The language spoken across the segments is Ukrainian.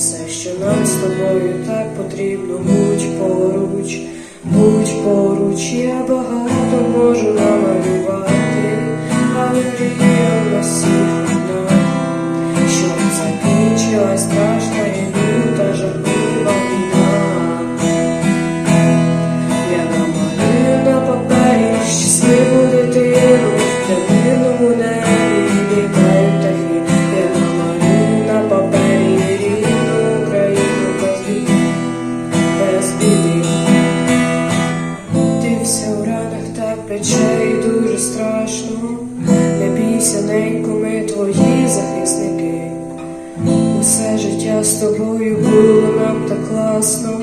Все, що нам з тобою так потрібно. Будь поруч, будь поруч, я багато можу намалювати, але мрія у нас одна, щоб закінчилась страшна і люта жахлива війна. Я намалюю на папері щасливу дитину, в мирному небі біди. Ти все у ранах так пече і дуже страшно. Не бійся, ненько, ми твої захисники. Усе життя з тобою було нам так класно,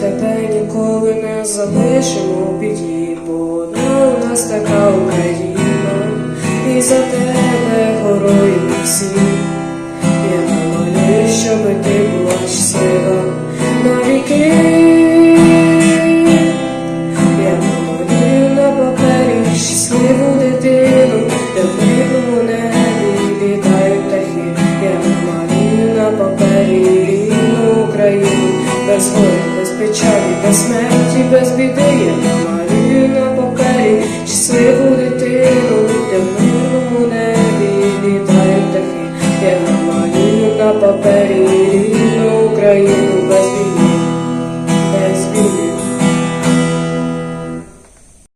тебе ніколи не залишимо у біді, бо одна у нас така Україна, і за тебе горою всі. Я намалюю, щоби ти була щаслива без горя, без печалі, без смерті, без біди. Я намалюю на папері щасливу дитину, де в мирному небі літають птахи. Я намалюю на папері рідну Україну.